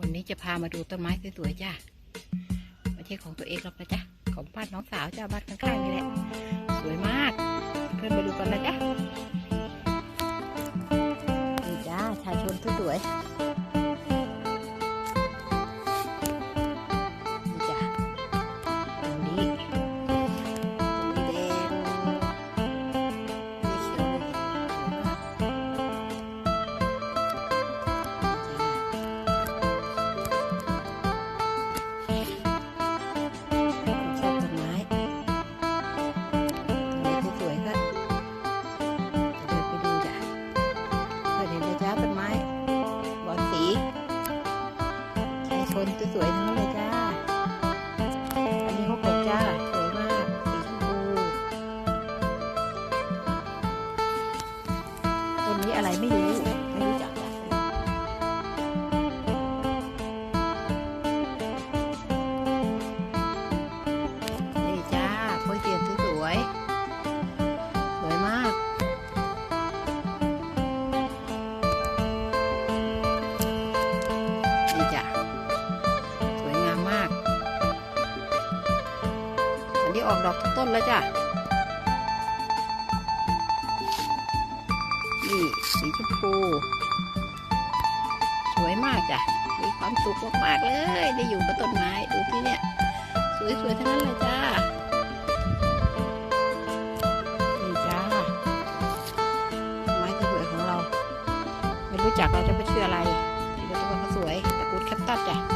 วันนี้จะพามาดูต้นไม้สวยๆจ้าไม่ใช่ของตัวเองหรอกนะจ๊ะ ของบ้านน้องสาวจ้าบ้านข้างๆนี่แหละ สวยมาก เพื่อนมาดูกันนะจ๊ะนี่จ้าชายชนสวยๆ นสวยๆทั้งเลยจ้า อันนี้ฮกกจ้า สวยมาก สีชมพูต้นนี้อะไรไม่รู้ นี้ออกดอกทุกต้นแล้วจ้ะนี่สีชมพู สวยมากจ้ะ มีความสุขมากๆเลย ได้อยู่กับต้นไม้ดูที่เนี่ย สวยๆทั้งนั้นเลยจ้านี่จ้าต้นไม้สวยของเรา ไม่รู้จักเราจะไปเชื่ออะไรที่ว่าต้นเขาสวยตะกูลแคปตัสจ้ะ